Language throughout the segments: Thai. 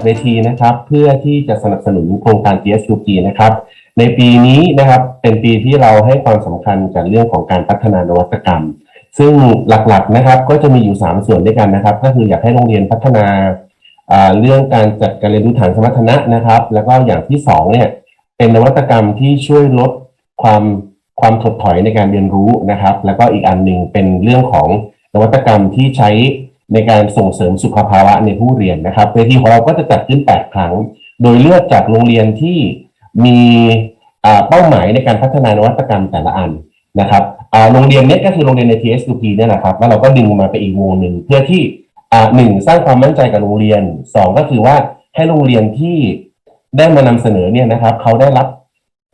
เราจัดเวทีนะครับ เพื่อที่จะสนับสนุนโครงการ GSUP นะครับ ในปีนี้นะครับเป็นปีที่เราให้ความสำคัญกับเรื่องของการพัฒนานวัตกรรม ซึ่งหลักๆนะครับก็จะมีอยู่ 3 ส่วนด้วยกันนะครับ ก็คืออยากให้โรงเรียนพัฒนาเรื่องการจัดการเรียนรู้ฐานสมรรถนะนะครับ แล้วก็อย่างที่สองเนี่ยเป็นนวัตกรรมที่ช่วยลดความความถดถอยในการเรียนรู้นะครับ แล้วก็อีกอันหนึ่งเป็นเรื่องของนวัตกรรมที่ใช้ ในการส่งเสริมสุขภาวะในผู้เรียนนะครับเวทีของเราก็จะจัดขึ้น 8 ครั้ง โดยเลือกจากโรงเรียนที่มีเป้าหมายในการพัฒนานวัตกรรมแต่ละอันนะครับโรงเรียนนี้ก็คือโรงเรียนใน TSUP เนี่ยนะครับแล้วเราก็ดึงมาไปอีกวงหนึ่งเพื่อที่หนึ่งสร้างความมั่นใจกับโรงเรียนสองก็คือว่าให้โรงเรียนที่ได้มานำเสนอเนี่ยนะครับเขาได้รับ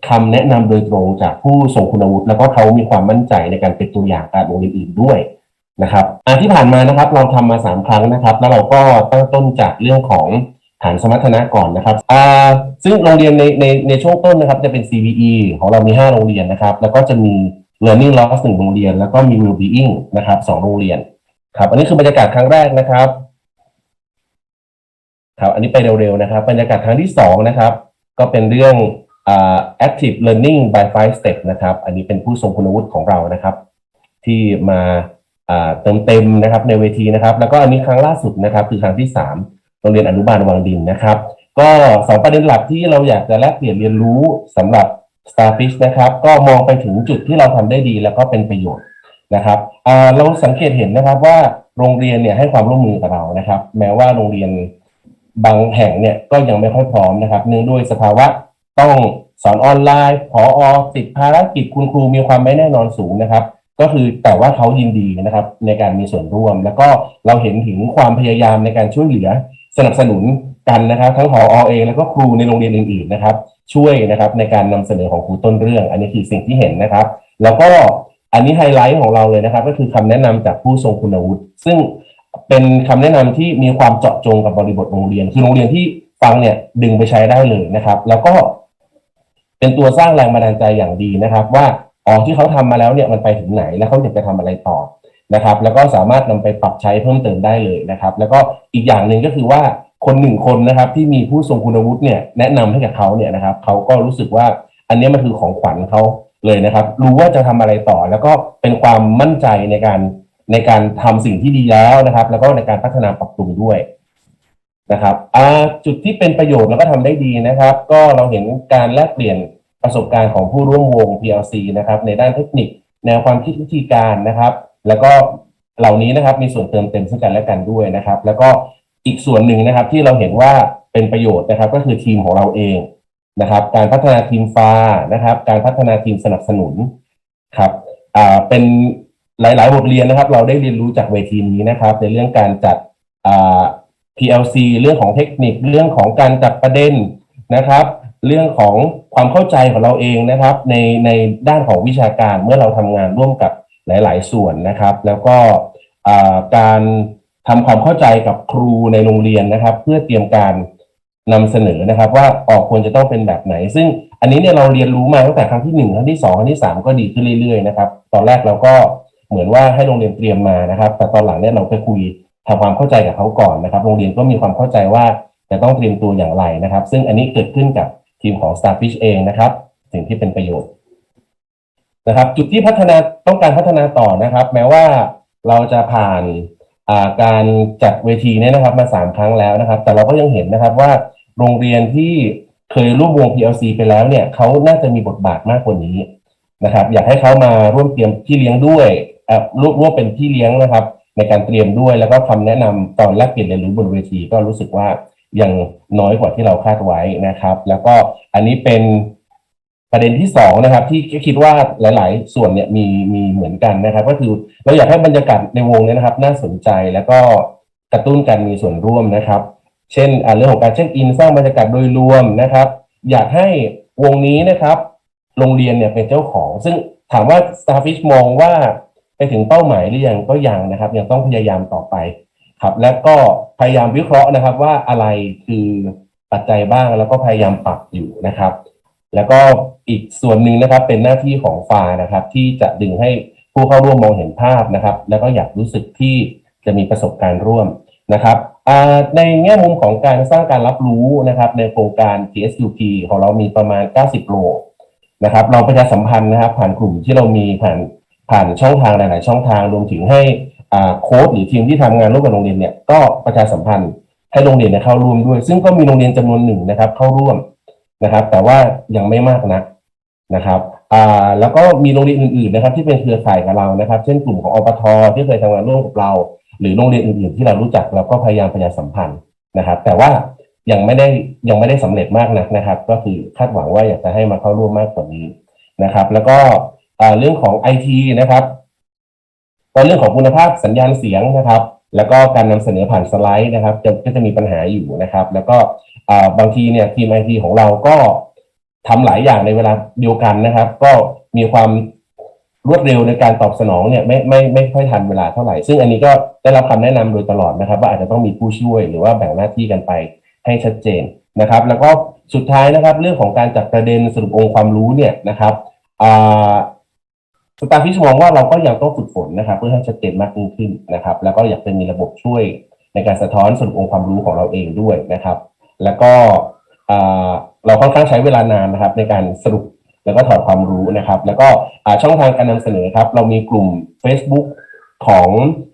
คำแนะนำโดยตรงจากผู้ทรงคุณวุฒิแล้วก็เขามีความมั่นใจในการเป็นตัวอย่างกับโรงเรียนอื่นด้วย นะครับอ่าที่ผ่านมานะครับเราทำมาสามครั้งนะครับ แล้วเราก็ตั้งต้นจากเรื่องของฐานสมรรถนะก่อนนะครับอ่าซึ่งโรงเรียนในในในช่วงต้นนะครับจะเป็น CVE ของเรามี 5 โรงเรียนนะครับ แล้วก็จะมี Learning Loss หนึ่งโรงเรียน แล้วก็มี Wellbeing นะครับสองโรงเรียนครับอันนี้คือบรรยากาศครั้งแรกนะครับครับอันนี้ไปเร็วๆนะครับ บรรยากาศครั้งที่สองนะครับ ก็เป็นเรื่องอ่า active learning by five step นะครับ อันนี้เป็นผู้ทรงคุณวุฒิของเรานะครับ ที่มา เติมเต็มนะครับในเวทีนะครับ แล้วก็อันนี้ครั้งล่าสุดนะครับ คือครั้งที่สามโรงเรียนอนุบาลวังดินนะครับ ก็สองประเด็นหลักที่เราอยากจะแลกเปลี่ยนเรียนรู้สำหรับ Starfish นะครับ ก็มองไปถึงจุดที่เราทำได้ดีแล้วก็เป็นประโยชน์นะครับเราสังเกตเห็นนะครับว่าโรงเรียนเนี่ยให้ความร่วมมือกับเรานะครับ แม้ว่าโรงเรียนบางแห่งเนี่ยก็ยังไม่ค่อยพร้อมนะครับ เนื่องด้วยสภาวะต้องสอนออนไลน์ พออติดภารกิจคุณครูมีความไม่แน่นอนสูงนะครับ ก็คือแต่ว่าเขายินดีนะครับในการมีส่วนร่วม แล้วก็เราเห็นถึงความพยายามในการช่วยเหลือสนับสนุนกันนะครับ ทั้งผอเองแล้วก็ครูในโรงเรียนอื่นๆนะครับ ช่วยนะครับในการนำเสนอของครูต้นเรื่อง อันนี้คือสิ่งที่เห็นนะครับ แล้วก็อันนี้ไฮไลท์ของเราเลยนะครับ ก็คือคำแนะนำจากผู้ทรงคุณวุฒิซึ่งเป็นคำแนะนำที่มีความเจาะจงกับบริบทโรงเรียน คือโรงเรียนที่ฟังเนี่ยดึงไปใช้ได้เลยนะครับ แล้วก็เป็นตัวสร้างแรงบันดาลใจอย่างดีนะครับว่า อ๋อที่เขาทำมาแล้วเนี่ยมันไปถึงไหน แล้วเขาอยากจะทำอะไรต่อนะครับ แล้วก็สามารถนำไปปรับใช้เพิ่มเติมได้เลยนะครับ แล้วก็อีกอย่างหนึ่งก็คือว่าคนหนึ่งคนนะครับที่มีผู้ทรงคุณวุฒิเนี่ยแนะนำให้กับเขาเนี่ยนะครับเขาก็รู้สึกว่าอันนี้มันคือของขวัญเขาเลยนะครับ รู้ว่าจะทำอะไรต่อ แล้วก็เป็นความมั่นใจในการในการทำสิ่งที่ดีแล้วนะครับ แล้วก็ในการพัฒนาปรับปรุงด้วยนะครับจุดที่เป็นประโยชน์แล้วก็ทำได้ดีนะครับ ก็เราเห็นการแลกเปลี่ยน ประสบการณ์ของผู้ร่วมวง PLC นะครับในด้านเทคนิค แนวความคิดวิธีการนะครับ แล้วก็เหล่านี้นะครับมีส่วนเติมเต็มซึ่งกันและกันด้วยนะครับ แล้วก็อีกส่วนหนึ่งนะครับที่เราเห็นว่าเป็นประโยชน์นะครับ ก็คือทีมของเราเองนะครับ การพัฒนาทีมฟ้านะครับ การพัฒนาทีมสนับสนุนครับอ่าเป็นหลาย ๆ บทเรียนนะครับ เราได้เรียนรู้จากเวทีนี้นะครับ ในเรื่องการจัดอ่า PLC เรื่องของเทคนิคเรื่องของการจัดประเด็นนะครับ เรื่องของความเข้าใจของเราเองนะครับ ในในด้านของวิชาการเมื่อเราทำงานร่วมกับหลาย ๆ ส่วนนะครับ แล้วก็การทำความเข้าใจกับครูในโรงเรียนนะครับ เพื่อเตรียมการนำเสนอนะครับ ว่าออกควรจะต้องเป็นแบบไหน ซึ่งอันนี้เนี่ยเราเรียนรู้มาตั้งแต่ครั้งที่หนึ่งครั้งที่สองครั้งที่สามก็ดีขึ้นเรื่อย ๆ นะครับ ตอนแรกเราก็เหมือนว่าให้โรงเรียนเตรียมมานะครับ แต่ตอนหลังเนี่ยเราไปคุยทำความเข้าใจกับเขาก่อนนะครับ โรงเรียนก็มีความเข้าใจว่าจะต้องเตรียมตัวอย่างไรนะครับ ซึ่งอันนี้เกิดขึ้นกับ ทีมของ Starfish เองนะครับ สิ่งที่เป็นประโยชน์นะครับ จุดที่พัฒนาต้องการพัฒนาต่อนะครับ แม้ว่าเราจะผ่านาการจัดเวทีเนี่ยนะครับ มาสามครั้งแล้วนะครับ แต่เราก็ยังเห็นนะครับว่าโรงเรียนที่เคยร่วมวง PLC ไปแล้วเนี่ยเขาน่าจะมีบทบาทมากกว่านี้นะครับ อยากให้เขามาร่วมเตรียมพี่เลี้ยงด้วยร่วมร่วมเป็นพี่เลี้ยงนะครับ ในการเตรียมด้วยแล้วก็คำแนะนำตอนแลกเปลี่ยนเรียนรู้บนเวทีก็รู้สึกว่า ยังน้อยกว่าที่เราคาดไว้นะครับ แล้วก็อันนี้เป็นประเด็นที่สองนะครับ ที่คิดว่าหลาย ๆ ส่วนเนี่ยมีมีเหมือนกันนะครับ ก็คือเราอยากให้บรรยากาศในวงเนี้นะครับ น่าสนใจแล้วก็กระตุ้นการมีส่วนร่วมนะครับ เช่นเรื่องของการเช็คอินสร้างบรรยากาศโดยรวมนะครับ อยากให้วงนี้นะครับ โรงเรียนเนี่ยเป็นเจ้าของ ซึ่งถามว่า Starfish มองว่าไปถึงเป้าหมายหรือยังก็ยังนะครับ ยังต้องพยายามต่อไป ครับ และก็พยายามวิเคราะห์นะครับ ว่าอะไรคือปัจจัยบ้างแล้วก็พยายามปรับอยู่นะครับ แล้วก็อีกส่วนหนึ่งนะครับ เป็นหน้าที่ของฟานะครับ ที่จะดึงให้ผู้เข้าร่วมมองเห็นภาพนะครับ แล้วก็อยากรู้สึกที่จะมีประสบการณ์ร่วมนะครับในแง่มุมของการสร้างการรับรู้นะครับ ในโครงการ TSUP ของเรามีประมาณ 90 โลนะครับ เราประชาสัมพันธ์นะครับ ผ่านกลุ่มที่เรามีผ่านผ่านช่องทางหลาย ๆ ช่องทางรวมถึงให้ โค้ดหรือทีมที่ทำงานร่วมกับโรงเรียนเนี่ยก็ประชาสัมพันธ์ให้โรงเรียนเข้าร่วมด้วย ซึ่งก็มีโรงเรียนจำนวนหนึ่งนะครับ เข้าร่วมนะครับ แต่ว่ายังไม่มากนักนะครับอาแล้วก็มีโรงเรียนอื่นๆนะครับ ที่เป็นเครือข่ายกับเรานะครับ เช่นกลุ่มของอปทที่เคยทำงานร่วมกับเรา หรือโรงเรียนอื่นๆที่เรารู้จักเราก็พยายามประชาสัมพันธ์นะครับ แต่ว่ายังไม่ได้ยังไม่ได้สำเร็จมากนักนะครับ ก็คือคาดหวังว่าอยากจะให้มาเข้าร่วมมากกว่านี้นะครับ แล้วก็อาเรื่องของไอทีนะครับ ตอนเรื่องของคุณภาพสัญญาณเสียงนะครับ แล้วก็การนำเสนอผ่านสไลด์นะครับจะก็จะมีปัญหาอยู่นะครับ แล้วก็บางทีเนี่ยทีมไอทีของเราก็ทำหลายอย่างในเวลาเดียวกันนะครับ ก็มีความรวดเร็วในการตอบสนองเนี่ยไม่ไม่ไม่ค่อยทันเวลาเท่าไหร่ ซึ่งอันนี้ก็ได้รับคำแนะนำโดยตลอดนะครับ ว่าอาจจะต้องมีผู้ช่วยหรือว่าแบ่งหน้าที่กันไปให้ชัดเจนนะครับ แล้วก็สุดท้ายนะครับ เรื่องของการจัดประเด็นสรุปองค์ความรู้เนี่ยนะครับอ่า ตาร์ฟิชมองว่าเราก็ยังต้องฝึกฝนนะครับ เพื่อให้ชัดเจนมากยิ่งขึ้นนะครับ แล้วก็อยากจะมีระบบช่วยในการสะท้อนสรุปองค์ความรู้ของเราเองด้วยนะครับ แล้วก็เราค่อนข้างใช้เวลานานนะครับ ในการสรุปแล้วก็ถอดความรู้นะครับ แล้วก็ช่องทางการนำเสนอครับ เรามีกลุ่ม Facebook ของ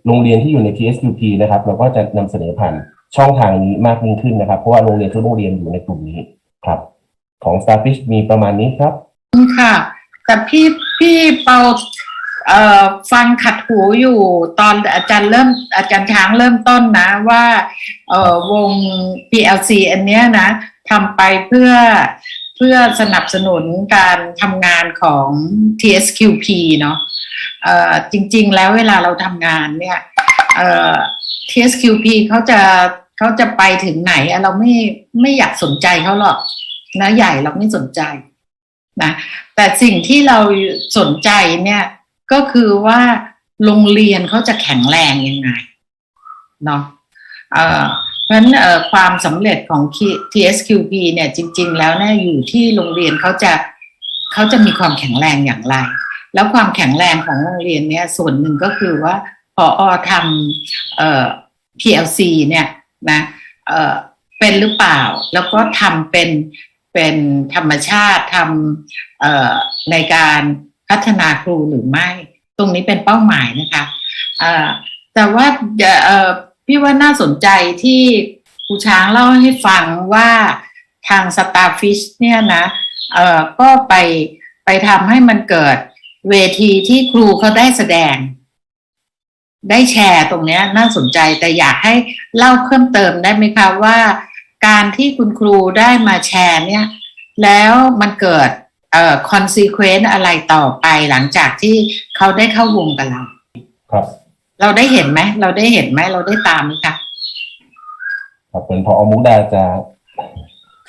โรงเรียนที่อยู่ใน TSQP นะครับ เราก็จะนำเสนอผ่านช่องทางนี้มากยิ่งขึ้นนะครับ เพราะว่าโรงเรียนทุกโรงเรียนอยู่ในกลุ่มนี้ครับ ของ Starfish มีประมาณนี้ครับค่ะ แต่พี่พี่เปาเอ่อฟังขัดหูอยู่ตอนอาจารย์เริ่มอาจารย์ช้างเริ่มต้นนะว่าเอ่อวง PLC อันเนี้ยนะทำไปเพื่อเพื่อสนับสนุนการทำงานของ TSQP เนาะเอ่อจริง ๆ แล้วเวลาเราทำงานเนี่ยเอ่อ TSQP เขาจะเขาจะไปถึงไหนเราไม่ไม่อยากสนใจเขาหรอกนะใหญ่เราไม่สนใจ นะแต่สิ่งที่เราสนใจเนี่ยก็คือว่าโรงเรียนเขาจะแข็งแรงยังไงเนาะเพราะฉะนั้นความสำเร็จของ TSQP เนี่ยจริง ๆ แล้วเนี่ยอยู่ที่โรงเรียนเขาจะเขาจะมีความแข็งแรงอย่างไร แล้วความแข็งแรงของโรงเรียนเนี่ยส่วนหนึ่งก็คือว่าพออทำเอ่อ PLC เนี่ยนะเอ่อเป็นหรือเปล่า แล้วก็ทำเป็น เป็นธรรมชาติทำเอ่อในการพัฒนาครูหรือไม่ ตรงนี้เป็นเป้าหมายนะคะเอ่อแต่ว่าเอ่อพี่ว่าน่าสนใจที่ครูช้างเล่าให้ฟังว่าทาง Starfish เนี่ยนะเอ่อก็ไปไปทำให้มันเกิดเวทีที่ครูเขาได้แสดง ได้แชร์ตรงเนี้ยน่าสนใจแต่อยากให้เล่าเพิ่มเติมได้ไหมคะว่า การที่คุณครูได้มาแชร์เนี่ย แล้วมันเกิดเอ่อ consequence อะไรต่อไปหลังจากที่เขาได้เข้าวงกับเรา ครับ เราได้เห็นไหม เราได้เห็นไหมเราได้ตามไหมคะครับเป็นพอมุกดาจะ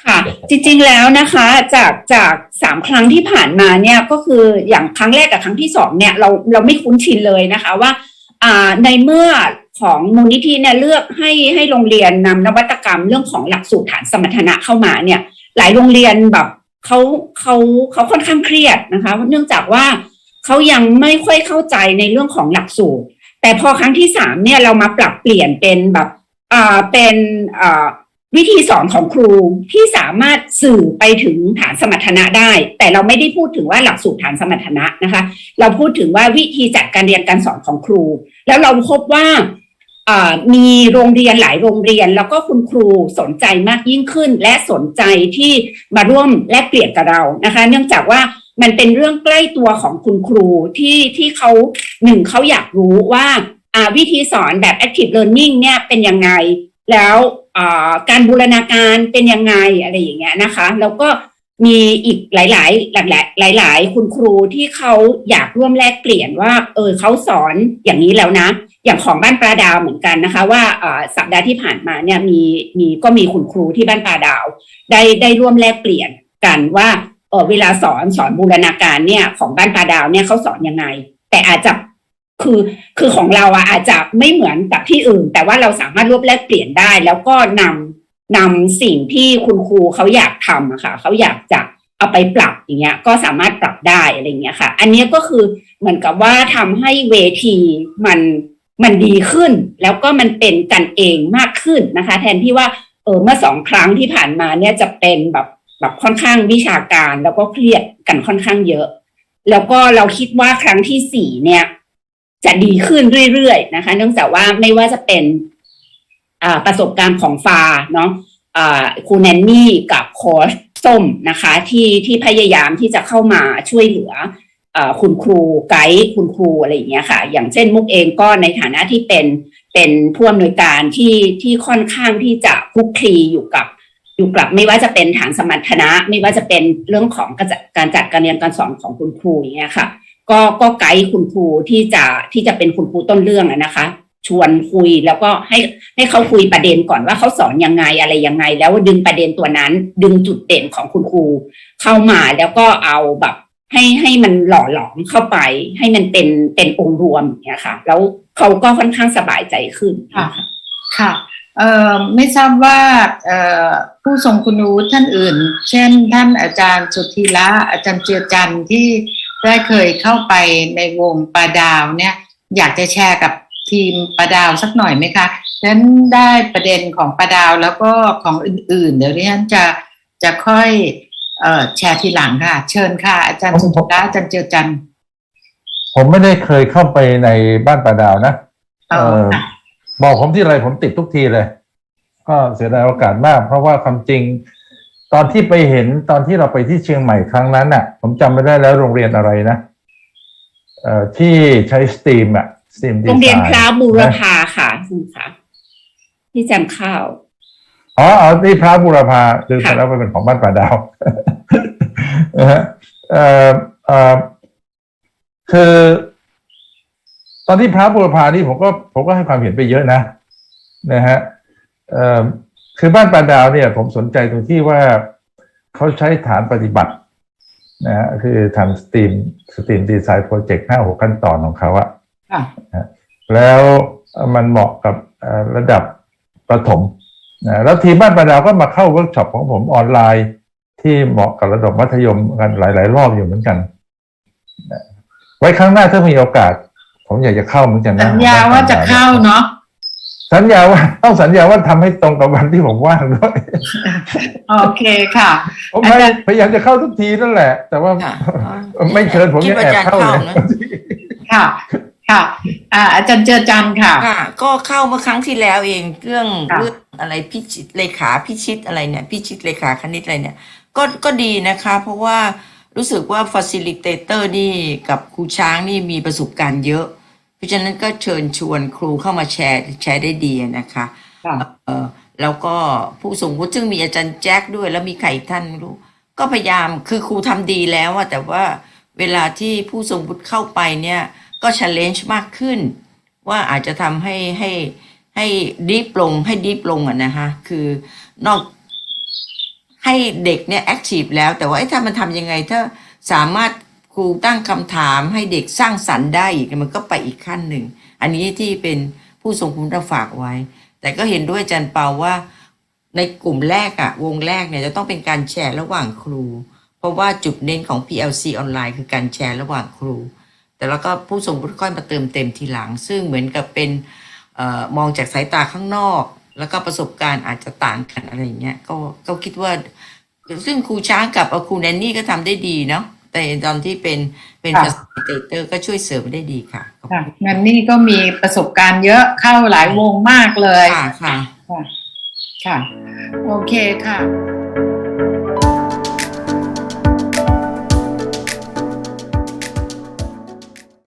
ค่ะจริงๆแล้วนะคะจากจากสามครั้งที่ผ่านมาเนี่ยก็คืออย่างครั้งแรกกับครั้งที่สองเนี่ยเราเราไม่คุ้นชินเลยนะคะว่า อ่าในเมื่อ ของมูลนิธิเนี่ยเลือกให้ให้โรงเรียนนำนวัตกรรมเรื่องของหลักสูตรฐานสมรรถนะเข้ามาเนี่ย หลายโรงเรียนแบบเขาเขาเขาค่อนข้างเครียดนะคะ เนื่องจากว่าเขายังไม่ค่อยเข้าใจในเรื่องของหลักสูตร แต่พอครั้งที่สามเนี่ยเรามาปรับเปลี่ยนเป็นแบบอ่าเป็นอ่าวิธีสอนของครูที่สามารถสื่อไปถึงฐานสมรรถนะได้ แต่เราไม่ได้พูดถึงว่าหลักสูตรฐานสมรรถนะนะคะ เราพูดถึงว่าวิธีจัดการเรียนการสอนของครู แล้วเราพบว่าอ่า มีโรงเรียนหลายโรงเรียน แล้วก็คุณครูสนใจมากยิ่งขึ้น และสนใจที่มาร่วมแลกเปลี่ยนกับเรานะคะ เนื่องจากว่ามันเป็นเรื่องใกล้ตัวของคุณครูที่ที่เขาหนึ่งเขาอยากรู้ว่าวิธีสอนแบบ active learning เนี่ยเป็นยังไง แล้วการบูรณาการเป็นยังไงอะไรอย่างเงี้ยนะคะ แล้วก็มีอีกหลาย ๆ หลาย ๆ หลาย ๆ คุณครูที่เขาอยากร่วมแลกเปลี่ยนว่า เออเขาสอนอย่างนี้แล้วนะ อย่างของบ้านปลาดาวเหมือนกันนะคะ ว่าสัปดาห์ที่ผ่านมาเนี่ยมีมีก็มีคุณครูที่บ้านปลาดาว ได้ได้ร่วมแลกเปลี่ยนกันว่าเวลาสอนสอนบูรณาการเนี่ยของบ้านปลาดาวเนี่ยเขาสอนยังไง แต่อาจจะคือคือของเราอะอาจจะไม่เหมือนกับที่อื่น แต่ว่าเราสามารถรวบแลกเปลี่ยนได้ แล้วก็นำนำสิ่งที่คุณครูเขาอยากทำอะค่ะเขาอยากจะเอาไปปรับอย่างเงี้ย ก็สามารถปรับได้อะไรเงี้ยค่ะ อันนี้ก็คือเหมือนกับว่าทำให้เวทีมัน มันดีขึ้น แล้วก็มันเป็นกันเองมากขึ้นนะคะ แทนที่ว่าเออเมื่อสองครั้งที่ผ่านมาเนี่ยจะเป็นแบบแบบค่อนข้างวิชาการแล้วก็เครียดกันค่อนข้างเยอะ แล้วก็เราคิดว่าครั้งที่สี่เนี่ย จะดีขึ้นเรื่อยๆนะคะ เนื่องจากว่าไม่ว่าจะเป็นอ่าประสบการณ์ของฟาเนาะอ่าครูแนนนี่กับโค้ชส้มนะคะ ที่ที่พยายามที่จะเข้ามาช่วยเหลือ คุณครูไกด์คุณครูอะไรอย่างเงี้ยค่ะ อย่างเช่นมุกเองก็ในฐานะที่เป็นเป็นผู้อำนวยการที่ที่ค่อนข้างที่จะคุกคลีอยู่กับอยู่กับไม่ว่าจะเป็นฐานสมรรถนะ ไม่ว่าจะเป็นเรื่องของการจัดการจัดการเรียนการสอนของคุณครูอย่างเงี้ยค่ะ ก็ก็ไกด์คุณครูที่จะที่จะเป็นคุณครูต้นเรื่องนะคะ ชวนคุยแล้วก็ให้ให้เขาคุยประเด็นก่อนว่าเขาสอนยังไงอะไรยังไง แล้วดึงประเด็นตัวนั้น ดึงจุดเด่นของคุณครูเข้ามาแล้วก็เอาแบบ ให้ให้มันหล่อหลอมเข้าไป ให้มันเป็นเป็นองค์รวมอย่างเงี้ยค่ะ แล้วเขาก็ค่อนข้างสบายใจขึ้นนะคะค่ะเอ่อไม่ทราบว่าเอ่อผู้ทรงคุณวุฒิท่านอื่น เช่น ท่านอาจารย์สุธีละอาจารย์เจือจันทร์ที่ได้เคยเข้าไปในวงปลาดาวเนี่ย อยากจะแชร์กับทีมปลาดาวสักหน่อยไหมคะฉะนั้นได้ประเด็นของปลาดาวแล้วก็ของอื่นๆ เดี๋ยวดิฉันจะจะค่อย เอ่อแชร์ทีหลังค่ะ เชิญค่ะ อาจารย์สุธีละอาจารย์เจือจันทร์ผมไม่ได้เคยเข้าไปในบ้านป่าดาวนะเอ่เอออบอกผมที่ไรผมติดทุกทีเลย ก็เสียดายโอกาสมาก เพราะว่าความจริง ตอนที่ไปเห็นตอนที่เราไปที่เชียงใหม่ครั้งนั้นน่ะ ผมจำไม่ได้แล้วโรงเรียนอะไรนะเอ่อที่ใช้สตรีมอะสตรีมโรงเรียนพระบูรพาค่ะคุณคะที่จำข้าว อ๋ออ๋อนี่พระบุรพาคือค่ะแล้วไปเป็นของบ้านป่าดาวนะฮะเอ่อเอ่อคือ ตอนที่พระบุรพานี่ผมก็ผมก็ให้ความเห็นไปเยอะนะนะฮะเอ่อคือบ้านป่าดาวเนี่ย ผมสนใจตรงที่ว่าเขาใช้ฐานปฏิบัตินะฮะคือทำสตรีมสตรีมดีไซน์โปรเจกต์ห้าหกขั้นตอนของเขาอะค่ะแล้วมันเหมาะกับเอ่อระดับประถม นะแล้วทีมบ้านป่าดาวก็มาเข้าเวิร์กช็อปของผมออนไลน์ ที่เหมาะกับระดับมัธยมกันหลาย ๆ รอบอยู่เหมือนกันนะไว้ครั้งหน้าถ้ามีโอกาส ผมอยากจะเข้าเหมือนกันนะสัญญาว่าจะเข้าเนาะสัญญาว่าต้องสัญญาว่าทำให้ตรงกับวันที่ผมว่างด้วยโอเคค่ะผมอาจารย์พยายามจะเข้าทุกทีนั่นแหละ แต่ว่าค่ะไม่เชิญผมยังแอบเข้าเลยคิดว่าอาจารย์เข้านะค่ะค่ะอ่าอาจารย์เจอจันทร์ค่ะค่ะ ก็เข้าเมื่อครั้งที่แล้วเองเรื่องค่ะเรื่อง อะไรพิชิตเลขาพิชิตอะไรเนี่ยพิชิตเลขาคณิตอะไรเนี่ยก็ก็ดีนะคะ เพราะว่ารู้สึกว่า facilitator นี่กับครูช้างนี่มีประสบการณ์เยอะ เพราะฉะนั้นก็เชิญชวนครูเข้ามาแชร์แชร์ได้ดีนะคะค่ะเออแล้วก็ผู้ทรงวุฒิซึ่งมีอาจารย์แจ็คด้วย แล้วมีใครอีกท่านไม่รู้ ก็พยายามคือครูทำดีแล้วอะแต่ว่าเวลาที่ผู้ทรงวุฒิเข้าไปเนี่ย ก็ challenge มากขึ้น ว่าอาจจะทำให้ให้ใให้ดีปลงให้ดีปลงอะนะคะคือนอกให้เด็กเนี่ยแอคทีฟแล้วแต่ว่าเอ๊ะถ้ามันทำยังไงถ้าสามารถครูตั้งคำถามให้เด็กสร้างสรรค์ได้อีกมันก็ไปอีกขั้นหนึ่ง อันนี้ที่เป็นผู้ทรงคุณเราฝากไว้ แต่ก็เห็นด้วยจันเปาว่าในกลุ่มแรกอะวงแรกเนี่ยจะต้องเป็นการแชร์ระหว่างครู เพราะว่าจุดเน้นของ PLC ออนไลน์คือการแชร์ระหว่างครู แต่แล้วก็ผู้ทรงวุฒิค่อยมาเติมเต็มทีหลัง ซึ่งเหมือนกับเป็น มองจากสายตาข้างนอก แล้วก็ประสบการณ์อาจจะต่างกันอะไรอย่างเงี้ยก็ก็คิดว่า ซึ่งครูช้างกับครูแนนนี่ก็ทำได้ดีเนาะแต่ตอนที่เป็นเป็นค่ะ facilitator ก็ช่วยเสริมได้ดีค่ะค่ะงั้นนี่ก็มีประสบการณ์เยอะเข้าหลายวงมากเลย ค่ะ ค่ะ ค่ะค่ะโอเคค่ะ